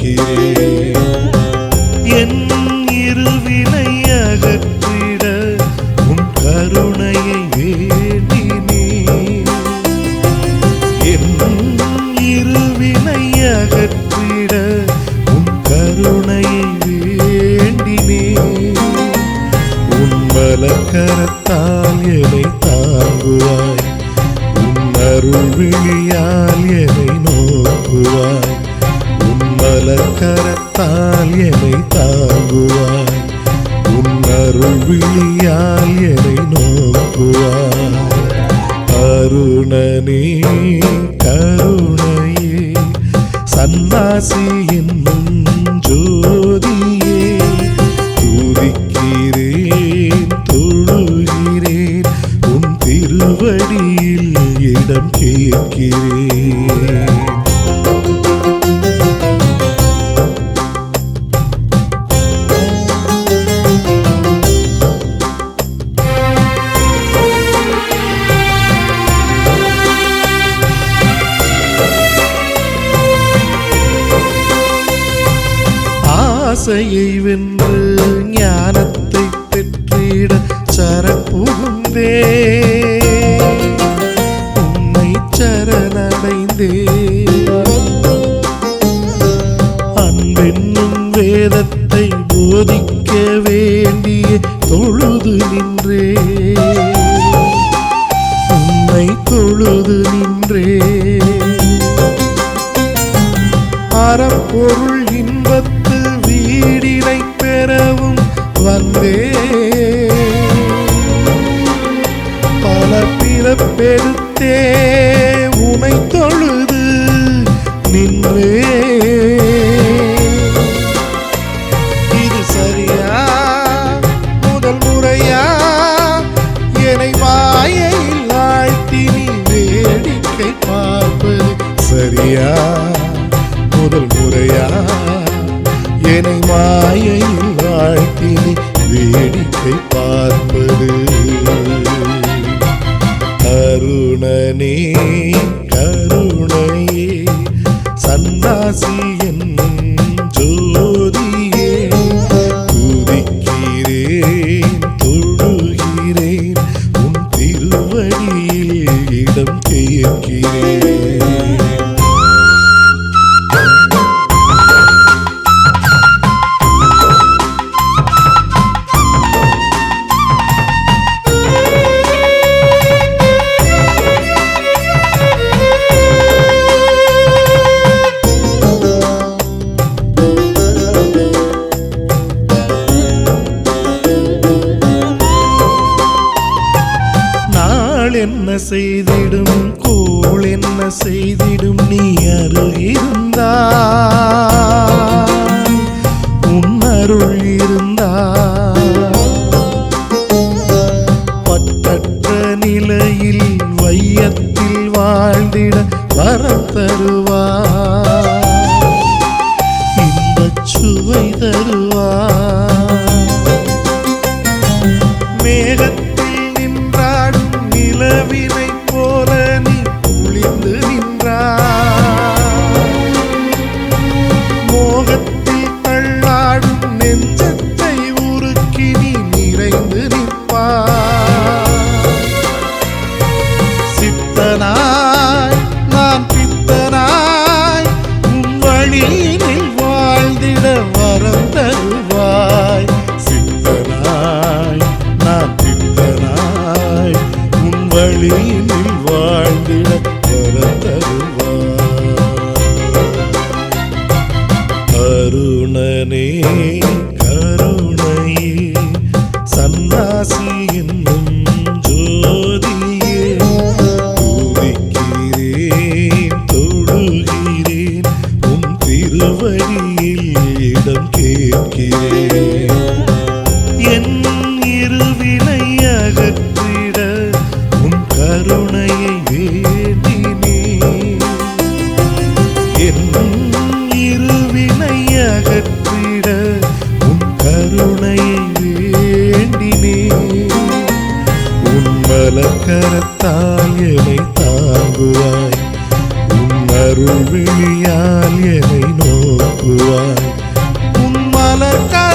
கேட்கிறேன் என் இருவினை அகற்றிட உன் கருணையை வேண்டினேன் என் இருவினை அகற்றிட உன் கருணையை வேண்டினேன் உன் என்னை தாங்குவாய். உன் அருள் விழியால் என்னை நோக்குவாய். உன் மலக்கரத்தால் என்னை தாங்குவாய். உன் அருள் விழியால் என்னை நோக்குவாய். அருணனே கருணையே சன்னாசியின் ஜோதியே துதிக்கிறேன் தொழுகிறேன் உன் திருவடியில் இடம் கேட்கிறேன் ஆசையை வென்று ஞானத்தை பெற்றிட சரப்புகுந்தே. உன்னை சரணடைந்தே. அன்பென்னும் வேதத்தை போதிக்க வேண்டிய தொழுது நின்றே. உன்னை தொழுது நின்றே. அறப்பொருள் வந்தே. பல பிறப்பெடுத்தே உனை தொழுது நின்றே. இது சரியா? முதல் முறையா? என்னை வாயையில் ஆழ்த்தி நீ வேடிக்கை பார்ப்பது சரியா? முதல் முறையா? என்னை மாயையில் ஆழ்த்தி வேடிக்கை பார்ப்பது. அருணனே செய்திடும் கோள் என்ன செய்திடும் நீ அருள் இருந்தா உன் அருள் இருந்தா பற்றற்ற நிலையில் வையத்தில் வாழ்ந்திட வரம் தருவா இன்பச் சுவை தருவா வெளியில் வழியினில் வாழ்ந்திட வரம் தருவாய் கருணனே கருணையே சன்னாசி என்னும் ஜோதியே துதிக்கிறேன் தொழுகிறேன் உன் திருவடியில் வலக்கரத்தால் என்னை தாங்குவாய். உன் அருள் வெளியால் என்னை நோக்குவாய். உன் மலர்கால்